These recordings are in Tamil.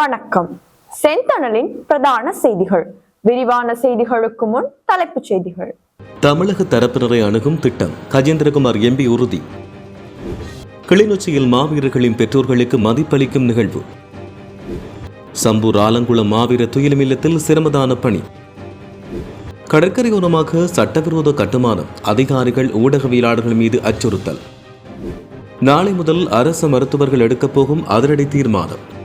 வணக்கம். செந்தணலின் பிரதான செய்திகள். விரிவான செய்திகளுக்கு முன் தலைப்புச் செய்திகள். தமிழக தரப்பினரை அணுகும் திட்டம். கஜேந்திரகுமார் எம்பி உறுதி. கிளிநொச்சியில் மாவீரர்களின் பெற்றோர்களுக்கு மதிப்பளிக்கும் நிகழ்வு. சம்பூர் ஆலங்குளம் மாவீர துயிலுமில்லத்தில் சிரமதான பணி. கடற்கரையோரமாக சட்டவிரோத கட்டுமானம். அதிகாரிகள் ஊடகவியலாளர்கள் மீது அச்சுறுத்தல். நாளை முதல் அரசு மருத்துவர்கள் எடுக்கப் போகும் அதிரடி தீர்மானம்.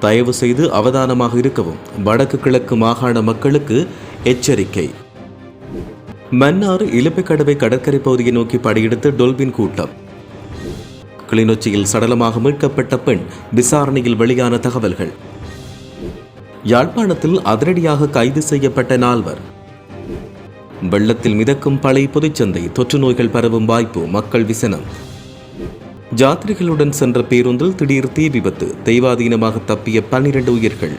தயவு செய்து அவதானமாக இருக்கவும். வடக்கு கிழக்கு மாகாண மக்களுக்கு எச்சரிக்கை. மன்னார் இலுப்பைக்கடவை கடற்கரை பகுதியை நோக்கி படையெடுத்து டொல்பின் கூட்டம். கிளிநொச்சியில் சடலமாக மீட்கப்பட்ட பெண் விசாரணையில் வெளியான தகவல்கள். யாழ்ப்பாணத்தில் அதிரடியாக கைது செய்யப்பட்ட நால்வர். வெள்ளத்தில் மிதக்கும் பழைய பொதுச்சந்தை தொற்று நோய்கள் பரவும் வாய்ப்பு மக்கள் விசனம். ஜாத்ரிகளுடன் சென்ற பேருந்தில் திடீர் தீ விபத்து. தெய்வாதீனமாக தப்பிய பன்னிரண்டு உயிர்கள்.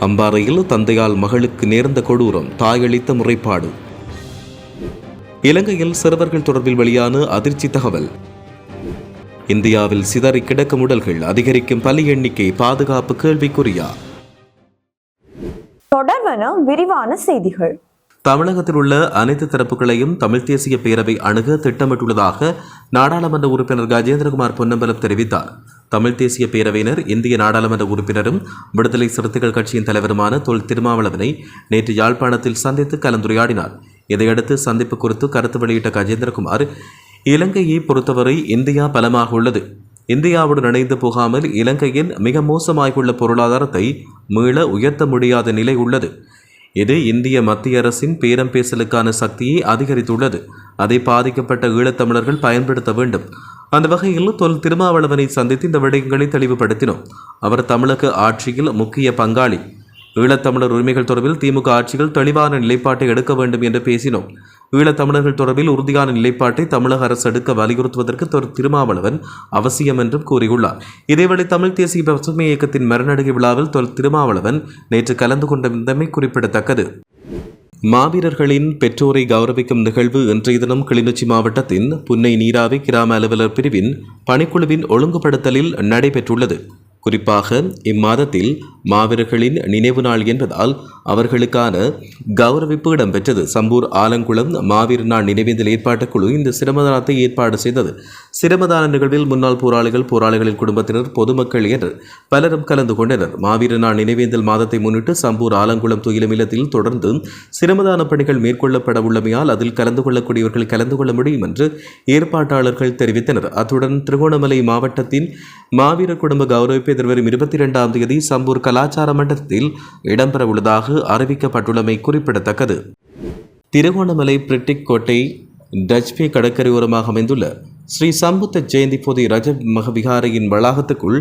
அம்பாறையில் தந்தையால் மகளுக்கு நேர்ந்த கொடூரம் தாயளித்த முறைப்பாடு. இலங்கையில் சிறுவர்கள் தொடர்பில் வெளியான அதிர்ச்சி தகவல். இந்தியாவில் சிதறி கிடக்கும் உடல்கள் அதிகரிக்கும் பலி எண்ணிக்கை பாதுகாப்பு கேள்விக்குறியா? தொடர்வன விரிவான செய்திகள். தமிழகத்தில் உள்ள அனைத்து தரப்புகளையும் தமிழ் தேசிய பேரவை அணுக திட்டமிட்டுள்ளதாக நாடாளுமன்ற உறுப்பினர் கஜேந்திரகுமார் பொன்னம்பலம் தெரிவித்தார். தமிழ் தேசிய பேரவையினர் இந்திய நாடாளுமன்ற உறுப்பினரும் விடுதலை சிறுத்தைகள் கட்சியின் தலைவருமான தொல் திருமாவளவனை நேற்று யாழ்ப்பாணத்தில் சந்தித்து கலந்துரையாடினார். இதையடுத்து சந்திப்பு குறித்து கருத்து வெளியிட்ட கஜேந்திரகுமார் இலங்கையை பொறுத்தவரை இந்தியா பலமாக உள்ளது. இந்தியாவுடன் இணைந்து போகாமல் இலங்கையின் மிக மோசமாகியுள்ள பொருளாதாரத்தை மீள உயர்த்த முடியாத நிலை உள்ளது. இது இந்திய மத்திய அரசின் பேரம் பேசலுக்கான சக்தியை அதிகரித்துள்ளது. அதை பாதிக்கப்பட்ட ஈழத்தமிழர்கள் பயன்படுத்த வேண்டும். அந்த வகையில் தொல் திருமாவளவனை சந்தித்து இந்த விடயங்களை தெளிவுபடுத்தினோம். அவர் தமிழக ஆட்சியில் முக்கிய பங்காளி. ஈழத்தமிழர் உரிமைகள் தொடர்பில் திமுக ஆட்சிகள் தெளிவான நிலைப்பாட்டை எடுக்க வேண்டும் என்று பேசினோம். ஈழத்தமிழர்கள் தொடர்பில் உறுதியான நிலைப்பாட்டை தமிழக அரசு எடுக்க வலியுறுத்துவதற்கு தொடர் திருமாவளவன் அவசியம் என்றும் கூறியுள்ளார். இதேவேளை தமிழ் தேசிய பசுமை இயக்கத்தின் மரநடுகை விழாவில் தொல் திருமாவளவன் நேற்று கலந்து கொண்டமை குறிப்பிடத்தக்கது. மாவீரர்களின் பெற்றோரை கௌரவிக்கும் நிகழ்வு இன்றைய தினம் கிளிநொச்சி மாவட்டத்தின் புன்னை நீராவி கிராம அலுவலர் பிரிவின் பணிக்குழுவின் ஒழுங்குபடுத்தலில் நடைபெற்றுள்ளது. குறிப்பாக இம்மாதத்தில் மாவீரர்களின் நினைவு நாள் என்பதால் அவர்களுக்கான கௌரவிப்பு இடம்பெற்றது. சம்பூர் ஆலங்குளம் மாவீர் நாள் நினைவேந்தல் ஏற்பாட்டுக் குழு இந்த சிரமதானத்தை ஏற்பாடு செய்தது. சிரமதான நிகழ்வில் முன்னாள் போராளிகள் போராளிகளின் குடும்பத்தினர் பொதுமக்கள் என்று பலரும் கலந்து கொண்டனர். மாவீர நாள் நினைவேந்தல் மாதத்தை முன்னிட்டு சம்பூர் ஆலங்குளம் துயிலும் இல்லத்தில் தொடர்ந்து சிரமதான பணிகள் மேற்கொள்ளப்பட உள்ளமையால் அதில் கலந்து கொள்ளக்கூடியவர்கள் கலந்து கொள்ள முடியும் என்று ஏற்பாட்டாளர்கள் தெரிவித்தனர். அத்துடன் திருகோணமலை மாவட்டத்தின் மாவீர குடும்ப கௌரவிப்பு எதிர்வரும் இருபத்தி இரண்டாம் தேதி சம்பூர் கலாச்சார மண்டலத்தில் இடம்பெறவுள்ளதாக அறிவிக்கப்பட்டுள்ளமை குறிப்பிடத்தக்கது. திருகோணமலை பிரிட்டிக் கோட்டை டச்பே கடற்கரையோரமாக அமைந்துள்ள ஸ்ரீ சம்புத்த ஜெயந்தி போதி ரஜ மகவிகாரையின் வளாகத்துக்குள்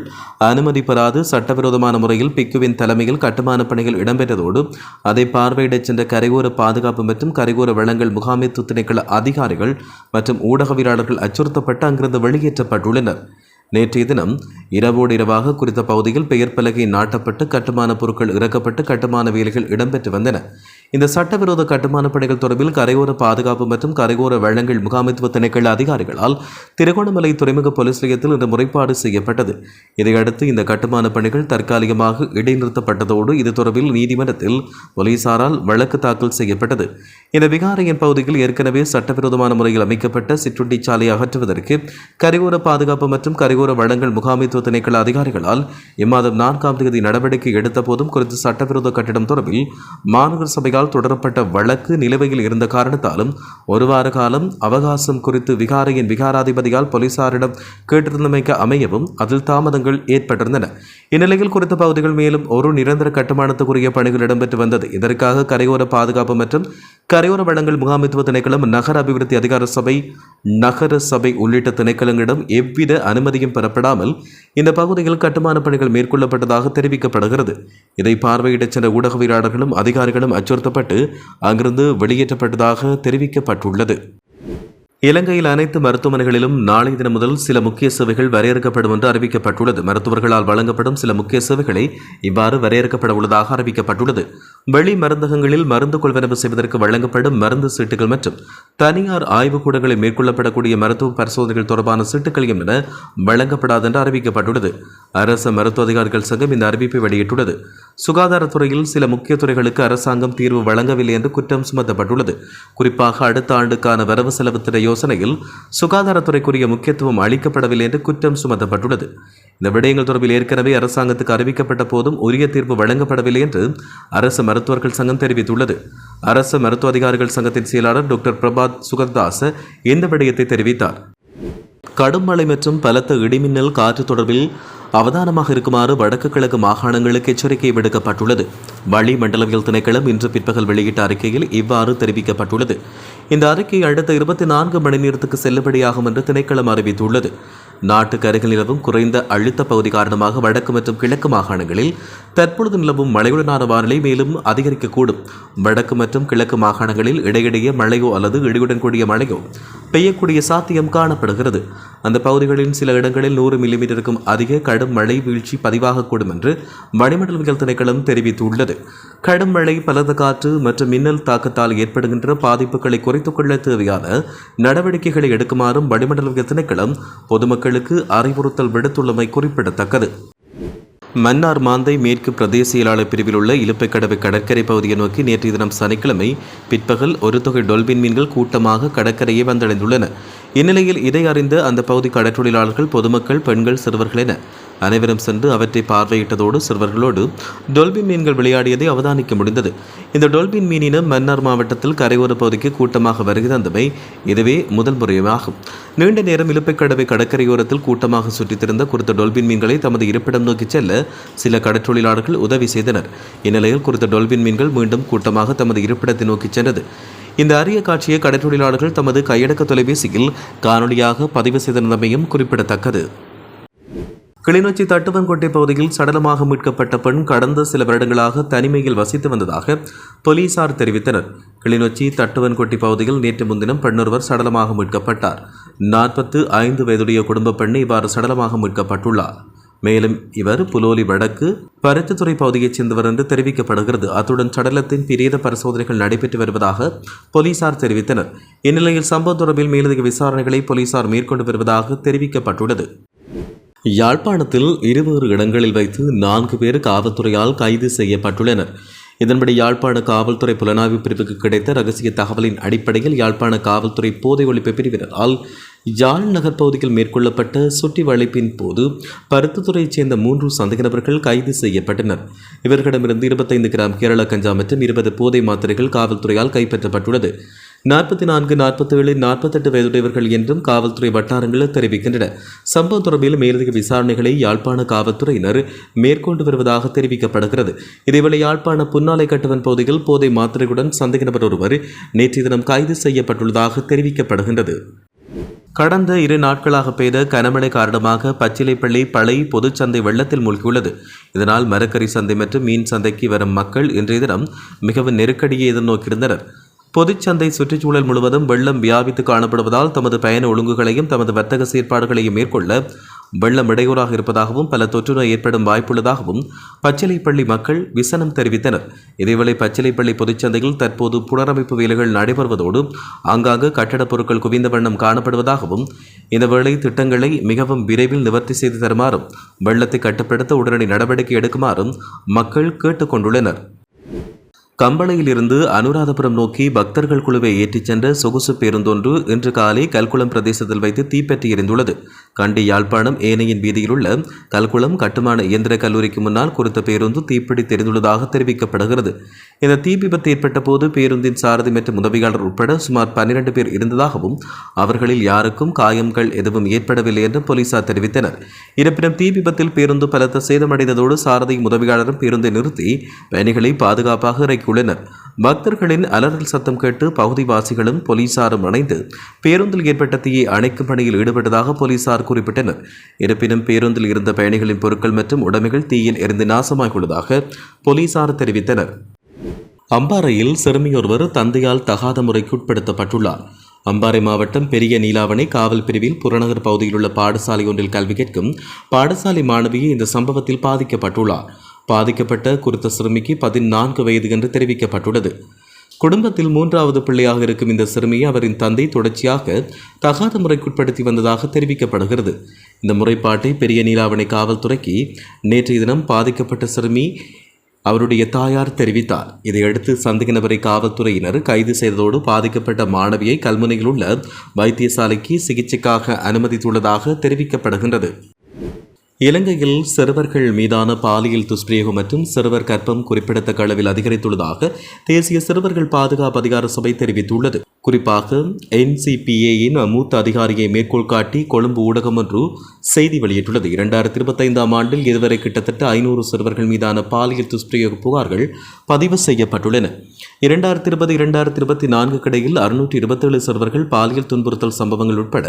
அனுமதி பெறாது சட்டவிரோதமான முறையில் பிக்குவின் தலைமையில் கட்டுமான பணிகள் இடம்பெற்றதோடு அதை பார்வையிடச் சென்ற கரையோர பாதுகாப்பு மற்றும் கரையோர வளங்கள் முகாமைத்துவ திணைக்கள அதிகாரிகள் மற்றும் ஊடகவியலாளர்கள் அச்சுறுத்தப்பட்டு அங்கிருந்து வெளியேற்றப்பட்டுள்ளனர். நேற்றைய தினம் இரவோடு இரவாக குறித்த பகுதியில் பெயர் பலகை நாட்டப்பட்டு கட்டுமான பொருட்கள் இறக்கப்பட்டு கட்டுமான வேலைகள் இடம்பெற்று வந்தன. இந்த சட்டவிரோத கட்டுமான பணிகள் தொடர்பில் கரையோர பாதுகாப்பு மற்றும் கரையோர வழங்கல் முகாமைத்துவ திணைக்கள அதிகாரிகளால் திருகோணமலை துறைமுக போலீஸ் நிலையத்தில் இந்த முறைப்பாடு செய்யப்பட்டது. இதையடுத்து இந்த கட்டுமான பணிகள் தற்காலிகமாக இடைநிறுத்தப்பட்டதோடு இது தொடர்பில் நீதிமன்றத்தில் போலீசாரால் வழக்கு தாக்கல் செய்யப்பட்டது. இந்த விகாரையின் பகுதியில் ஏற்கனவே சட்டவிரோதமான முறையில் அமைக்கப்பட்ட சிற்றுண்டி அகற்றுவதற்கு கரையோர பாதுகாப்பு மற்றும் கரையோர வளங்கள் முகாமைத்துவ திணைக்கள அதிகாரிகளால் இம்மாதம் நான்காம் தேதி நடவடிக்கை எடுத்த போதும் குறித்து சட்டவிரோத கட்டிடம் தொடர்பில் மாநகர சபையால் தொடரப்பட்ட வழக்கு நிலுவையில் இருந்த காரணத்தாலும் ஒரு வார காலம் அவகாசம் குறித்து விகாரையின் விகாராதிபதியால் போலீசாரிடம் கேட்டிருந்தமைக்கு அமையவும் அதில் தாமதங்கள் ஏற்பட்டிருந்தன. இந்நிலையில் குறித்த பகுதிகள் மேலும் ஒரு நிரந்தர கட்டுமானத்துக்குரிய பணிகள் இடம்பெற்று வந்தது. இதற்காக கரையோர பாதுகாப்பு மற்றும் கரையோர வளங்கள் முகாமைத்துவ திணைக்களம் நகர அபிவிருத்தி அதிகார சபை நகர சபை உள்ளிட்ட திணைக்களங்களிடம் எவ்வித அனுமதியும் பெறப்படாமல் இந்த பகுதியில் கட்டுமான பணிகள் மேற்கொள்ளப்பட்டதாக தெரிவிக்கப்படுகிறது. இதை பார்வையிடச் சென்ற ஊடகவியலாளர்களும் அதிகாரிகளும் அச்சுறுத்தப்பட்டு அங்கிருந்து வெளியேற்றப்பட்டதாக தெரிவிக்கப்பட்டுள்ளது. இலங்கையில் அனைத்து மருத்துவமனைகளிலும் நாளை தினம் முதல் சில முக்கிய சேவைகள் வரையறுக்கப்படும் என்று அறிவிக்கப்பட்டுள்ளது. மருத்துவர்களால் வழங்கப்படும் சில முக்கிய சேவைகளை இவ்வாறு வரையறுக்கப்பட உள்ளதாக அறிவிக்கப்பட்டுள்ளது. வெளி மருந்தகங்களில் மருந்து கொள்வனவு செய்வதற்கு வழங்கப்படும் மருந்து சீட்டுகள் மற்றும் தனியார் ஆய்வுக்கூடங்களில் மேற்கொள்ளப்படக்கூடிய மருத்துவ பரிசோதனைகள் தொடர்பான சீட்டுகளையும் என வழங்கப்படாது என்று அறிவிக்கப்பட்டுள்ளது. அரசு மருத்துவ அதிகாரிகள் சங்கம் இந்த அறிவிப்பை வெளியிட்டுள்ளது. சுகாதாரத்துறையில் சில முக்கிய துறைகளுக்கு அரசாங்கம் தீர்வு வழங்கவில்லை என்று குற்றம் சுமத்தப்பட்டுள்ளது. குறிப்பாக அடுத்த ஆண்டுக்கான வரவு செலவு திட்ட யோசனையில் சுகாதாரத்துறைக்குரிய முக்கியத்துவம் அளிக்கப்படவில்லை என்று குற்றம் சுமத்தப்பட்டுள்ளது. இந்த விடயங்கள் தொடர்பில் ஏற்கனவே அரசாங்கத்துக்கு அறிவிக்கப்பட்ட போதும் உரிய தீர்ப்பு வழங்கப்படவில்லை என்று அரசு மருத்துவர்கள் சங்கம் தெரிவித்துள்ளது. அரசு மருத்துவ அதிகாரிகள் சங்கத்தின் செயலாளர் டாக்டர் பிரபாத் சுகர்தாஸ் இந்த விடயத்தை தெரிவித்தார். கடும் மழை மற்றும் பலத்த இடிமின்னல் காற்று தொடர்பில் அவதானமாக இருக்குமாறு வடக்கு கிழக்கு மாகாணங்களுக்கு எச்சரிக்கை விடுக்கப்பட்டுள்ளது. வளி மண்டலவியல் திணைக்களம் இன்று பிற்பகல் வெளியிட்ட அறிக்கையில் இவ்வாறு தெரிவிக்கப்பட்டுள்ளது. இந்த அறிக்கை அடுத்த இருபத்தி நான்கு மணி நேரத்துக்கு செல்லுபடியாகும் என்று திணைக்களம் அறிவித்துள்ளது. நாட்டுக்கு அருகில் நிலவும் குறைந்த அழுத்த பகுதி காரணமாக வடக்கு மற்றும் கிழக்கு மாகாணங்களில் தற்பொழுது நிலவும் மழையுடனான வானிலை மேலும் அதிகரிக்கக்கூடும். வடக்கு மற்றும் கிழக்கு மாகாணங்களில் இடையிடையே மழையோ அல்லது இடியுடன் கூடிய மழையோ பெய்யக்கூடிய சாத்தியம் காணப்படுகிறது. அந்த பகுதிகளின் சில இடங்களில் நூறு மில்லிமீட்டருக்கும் அதிக கடும் மழை வீழ்ச்சி பதிவாகக்கூடும் என்று வளிமண்டலவியல் திணைக்களம் தெரிவித்துள்ளது. கடும் மழை பலத்த காற்று மற்றும் மின்னல் தாக்கத்தால் ஏற்படுகின்ற பாதிப்புகளை குறைத்துக் கொள்ள தேவையான நடவடிக்கைகளை எடுக்குமாறும் வளிமண்டலவியல் திணைக்களம் பொதுமக்களுக்கு அறிவுறுத்தல் விடுத்துள்ளமை குறிப்பிடத்தக்கது. மன்னார் மாந்தை மேற்கு பிரதேச செயலாளர் பிரிவில் உள்ள இலுப்பைக்கடவை கடற்கரை பகுதியை நோக்கி நேற்றைய தினம் சனிக்கிழமை பிற்பகல் ஒரு தொகை டொல்பின் மீன்கள் கூட்டமாக கடற்கரையை வந்தடைந்துள்ளன. இந்நிலையில் இதை அறிந்த அந்த பகுதி கடற்றொழிலாளர்கள் பொதுமக்கள் பெண்கள் சிறுவர்கள் என அனைவரும் சென்று அவற்றை பார்வையிட்டதோடு சிறுவர்களோடு டொல்பின் மீன்கள் விளையாடியதை அவதானிக்க முடிந்தது. இந்த டொல்பின் மீனினம் மன்னார் மாவட்டத்தில் கரையோர பகுதிக்கு கூட்டமாக வருகை தந்தமை இதுவே முதல் முறையாகும். நீண்ட நேரம் இலுப்பைக்கடவை கடற்கரையோரத்தில் கூட்டமாக சுற்றித்திருந்த குறித்த டொல்பின் மீன்களை தமது இருப்பிடம் நோக்கி செல்ல சில கடற்றொழிலாளர்கள் உதவி செய்தனர். இந்நிலையில் குறித்த டொல்பின் மீன்கள் மீண்டும் கூட்டமாக தமது இருப்பிடத்தை நோக்கி சென்றது. இந்த அரிய காட்சியை கடற்றொழிலாளர்கள் தமது கையடக்க தொலைபேசியில் காணொலியாக பதிவு செய்திருந்தமையும் குறிப்பிடத்தக்கது. கிளிநொச்சி தட்டுவன்கோட்டை பகுதியில் சடலமாக மீட்கப்பட்ட பெண் கடந்த சில வருடங்களாக தனிமையில் வசித்து வந்ததாக போலீசார் தெரிவித்தனர். கிளிநொச்சி தட்டுவன்கோட்டை பகுதியில் நேற்று முன்தினம் பெண்ணொருவர் சடலமாக மீட்கப்பட்டார். நாற்பத்து ஐந்து வயதுடைய குடும்ப பெண் இவ்வாறு சடலமாக மீட்கப்பட்டுள்ளார். மேலும் இவர் புலோலி வடக்கு பருத்தித்துறை பகுதியைச் சேர்ந்தவர் என்று தெரிவிக்கப்படுகிறது. அத்துடன் சடலத்தின் பிரேத பரிசோதனைகள் நடைபெற்று வருவதாக போலீசார் தெரிவித்தனர். இந்நிலையில் சம்பவ தொடர்பில் மேலதிக விசாரணைகளை போலீசார் மேற்கொண்டு வருவதாக தெரிவிக்கப்பட்டுள்ளது. யாழ்ப்பாணத்தில் இருவேறு இடங்களில் வைத்து நான்கு பேர் காவல்துறையால் கைது செய்யப்பட்டுள்ளனர். இதன்படி யாழ்ப்பாண காவல்துறை புலனாய்வு பிரிவுக்கு கிடைத்த ரகசிய தகவலின் அடிப்படையில் யாழ்ப்பாண காவல்துறை போதை ஒழிப்பு பிரிவினரால் யாழ் நகர் பகுதியில் மேற்கொள்ளப்பட்ட சுற்றி வளைப்பின் போது பருத்தித்துறையைச் சேர்ந்த மூன்று சந்தேக நபர்கள் கைது செய்யப்பட்டனர். இவர்களிடமிருந்து இருபத்தைந்து கிராம் கேரள கஞ்சா மற்றும் இருபது போதை மாத்திரைகள் காவல்துறையால் கைப்பற்றப்பட்டுள்ளது. நாற்பத்தி நான்கு நாற்பத்தேழு நாற்பத்தெட்டு வயதுடையவர்கள் என்றும் காவல்துறை வட்டாரங்கள் தெரிவிக்கின்றன. சம்பவம் தொடர்பில் மேலதிக விசாரணைகளை யாழ்ப்பாண காவல்துறையினர் மேற்கொண்டு வருவதாக தெரிவிக்கப்படுகிறது. இதேவேளை யாழ்ப்பாண புன்னாலை கட்டுவன் பகுதியில் போதை மாத்திரையுடன் சந்தேக நபர் ஒருவர் நேற்றைய தினம் கைது செய்யப்பட்டுள்ளதாக தெரிவிக்கப்படுகின்றது. கடந்த இரு நாட்களாக பெய்த கனமழை காரணமாக பச்சிலைப்பள்ளி பழைய பொதுச்சந்தை வெள்ளத்தில் மூழ்கியுள்ளது. இதனால் மரக்கறி சந்தை மற்றும் மீன் சந்தைக்கு வரும் மக்கள் இன்றைய தினம் மிகவும் நெருக்கடியை எதிர்நோக்கியிருந்தனர். பொதுச்சந்தை சுற்றுச்சூழல் முழுவதும் வெள்ளம் வியாபித்து காணப்படுவதால் தமது பயண ஒழுங்குகளையும் தமது வர்த்தக செயற்பாடுகளையும் மேற்கொள்ள வெள்ளம் இடையூறாக இருப்பதாகவும் பல தொற்றுநோய் ஏற்படும் வாய்ப்புள்ளதாகவும் பச்சிலைப்பள்ளி மக்கள் விசனம் தெரிவித்தனர். இதேவேளை பச்சிலைப்பள்ளி பொதுச்சந்தையில் தற்போது புனரமைப்பு வேலைகள் நடைபெறுவதோடு ஆங்காங்கு கட்டடப் பொருட்கள் குவிந்த வண்ணம் காணப்படுவதாகவும் இந்த வேளை திட்டங்களை மிகவும் விரைவில் நிவர்த்தி செய்து தருமாறும் வெள்ளத்தை கட்டுப்படுத்த உடனடி நடவடிக்கை எடுக்குமாறும் மக்கள் கேட்டுக்கொண்டுள்ளனர். கம்பளையிலிருந்து அனுராதபுரம் நோக்கி பக்தர்கள் குழுவை ஏற்றிச் சென்ற சொகுசு பேருந்தொன்று இன்று காலை கல்குளம் பிரதேசத்தில் வைத்து தீப்பற்றி எரிந்துள்ளது. கண்டி யாழ்ப்பாணம் ஏனையின் வீதியில் உள்ள கல்குளம் கட்டுமான இயந்திர கல்லூரிக்கு முன்னால் குறித்த பேருந்து தீப்பிடி தெரிந்துள்ளதாக தெரிவிக்கப்படுகிறது. இந்த தீ விபத்து ஏற்பட்ட போது பேருந்தின் சாரதி மற்றும் உதவியாளர் உட்பட சுமார் பன்னிரண்டு பேர் இருந்ததாகவும் அவர்களில் யாருக்கும் காயங்கள் எதுவும் ஏற்படவில்லை என்று போலீசார் தெரிவித்தனர். இருப்பினும் தீ விபத்தில் பேருந்து பலத்த சேதமடைந்ததோடு சாரதியும் உதவியாளரும் பேருந்தை நிறுத்தி பயணிகளை பாதுகாப்பாக இறக்கியுள்ளனர். பக்தர்களின் அலறல் சத்தம் கேட்டு பகுதிவாசிகளும் போலீசாரும் இணைந்து பேருந்தில் ஏற்பட்ட தீயை அணைக்கும் பணியில் ஈடுபட்டதாக போலீசார் குறிப்பிட்டனர். இருப்பினும் பேருந்தில் இருந்த பயணிகளின் பொருட்கள் மற்றும் உடைமைகள் தீயில் எரிந்து நாசமாகியுள்ளதாக போலீசார் தெரிவித்தனர். அம்பாறையில் சிறுமியொருவர் தந்தையால் தகாத முறைக்கு உட்படுத்தப்பட்டுள்ளார். அம்பாறை மாவட்டம் பெரிய நீலாவணை காவல் பிரிவில் புறநகர் பகுதியில் உள்ள பாடசாலை ஒன்றில் கல்வி கேட்கும் பாடசாலை மாணவியை இந்த சம்பவத்தில் பாதிக்கப்பட்டுள்ளார். பாதிக்கப்பட்ட குறித்த சிறுமிக்கு பதினான்கு வயது என்று தெரிவிக்கப்பட்டுள்ளது. குடும்பத்தில் மூன்றாவது பிள்ளையாக இருக்கும் இந்த சிறுமியை அவரின் தந்தை தொடர்ச்சியாக தகாத முறைக்குட்படுத்தி வந்ததாக தெரிவிக்கப்படுகிறது. இந்த முறைப்பாட்டை பெரிய நீலாவணை காவல்துறைக்கு நேற்றைய தினம் பாதிக்கப்பட்ட சிறுமி அவருடைய தாயார் தெரிவித்தார். இதையடுத்து சந்தேக நபரை காவல்துறையினர் கைது செய்ததோடு பாதிக்கப்பட்ட மாணவியை கல்முனையில் உள்ள வைத்தியசாலைக்கு சிகிச்சைக்காக அனுமதித்துள்ளதாக தெரிவிக்கப்படுகின்றது. இலங்கையில் சிறுவர்கள் மீதான பாலியல் துஷ்பிரயோகம் மற்றும் சிறுவர் கற்பம் குறிப்பிடத்தக்க அளவில் அதிகரித்துள்ளதாக தேசிய சிறுவர்கள் பாதுகாப்பு அதிகார சபை தெரிவித்துள்ளது. குறிப்பாக என்சிபிஏயின் மூத்த அதிகாரியை மேற்கோள் காட்டி கொழும்பு ஊடகம் ஒன்று செய்தி வெளியிட்டுள்ளது. இரண்டாயிரத்தி இருபத்தைந்தாம் ஆண்டில் இதுவரை கிட்டத்தட்ட ஐநூறு சிறுவர்கள் மீதான பாலியல் துஷ்பிரயோக புகார்கள் பதிவு செய்யப்பட்டுள்ளன. இரண்டாயிரத்தி இருபது இரண்டாயிரத்தி இருபத்தி நான்கு கிடையில் அறுநூற்றி இருபத்தேழு சிறுவர்கள் பாலியல் துன்புறுத்தல் சம்பவங்கள் உட்பட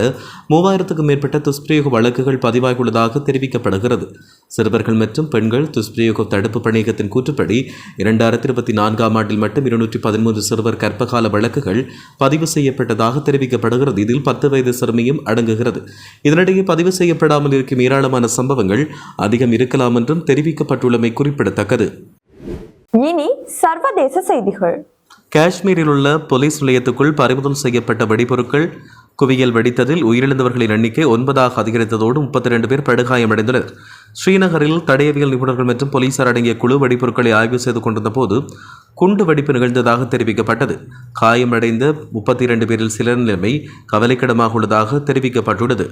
மூவாயிரத்துக்கும் மேற்பட்ட துஷ்பிரயோக வழக்குகள் பதிவாகியுள்ளதாக தெரிவிக்கப்படுகிறது. சிறுவர்கள் மற்றும் பெண்கள் துஷ்பிரயோக தடுப்பு பணியகத்தின் கூற்றுப்படி இரண்டாயிரத்தி இருபத்தி நான்காம் ஆண்டில் மட்டும் இருநூற்றி பதிமூன்று சிறுவர் கற்பகால வழக்குகள் பதிவு செய்யப்பட்டதாக தெரிவிக்கப்படுகிறது. இதில் பத்து வயது சிறுமியும் அடங்குகிறது. இதனிடையே பதிவு செய்யப்படாமல் இருக்கும் ஏராளமான சம்பவங்கள் அதிகம் இருக்கலாம் என்றும் தெரிவிக்கப்பட்டுள்ளமை குறிப்பிடத்தக்கது. இனி சர்வதேச செய்திகள். காஷ்மீரில் உள்ள போலீஸ் நிலையத்துக்குள் பறிமுதல் செய்யப்பட்ட வெடிபொருட்கள் குவியல் வெடித்ததில் உயிரிழந்தவர்களின் எண்ணிக்கை ஒன்பதாக அதிகரித்ததோடு முப்பத்தி ரெண்டு பேர் படுகாயமடைந்தனர். ஸ்ரீநகரில் தடயவியல் நிபுணர்கள் மற்றும் போலீசார் அடங்கிய குழு வெடிபொருட்களை ஆய்வு செய்து கொண்டிருந்த போது குண்டு வெடிப்பு நிகழ்ந்ததாக தெரிவிக்கப்பட்டது. காயமடைந்த முப்பத்தி இரண்டு பேரில் சிலர் நிலைமை கவலைக்கிடமாக உள்ளதாக தெரிவிக்கப்பட்டுள்ளது.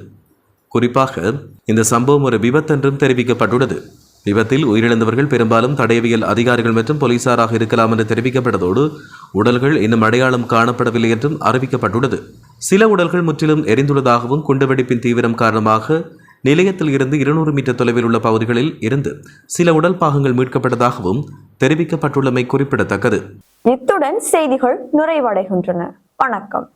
குறிப்பாக இந்த சம்பவம் ஒரு விபத்தென்றும் தெரிவிக்கப்பட்டுள்ளது. விபத்தில் உயிரிழந்தவர்கள் பெரும்பாலும் தடயவியல் அதிகாரிகள் மற்றும் போலீசாராக இருக்கலாம் என்று தெரிவிக்கப்பட்டதோடு உடல்கள் இன்னும் அடையாளம் காணப்படவில்லை என்றும் அறிவிக்கப்பட்டுள்ளது. சில உடல்கள் முற்றிலும் எரிந்துள்ளதாகவும் குண்டுவெடிப்பின் தீவிரம் காரணமாக நிலையத்தில் இருந்து இருநூறு மீட்டர் தொலைவில் உள்ள பகுதிகளில் இருந்து சில உடல் பாகங்கள் மீட்கப்பட்டதாகவும் தெரிவிக்கப்பட்டுள்ளமை குறிப்பிடத்தக்கது. இத்துடன் செய்திகள் நிறைவடைகின்றன. வணக்கம்.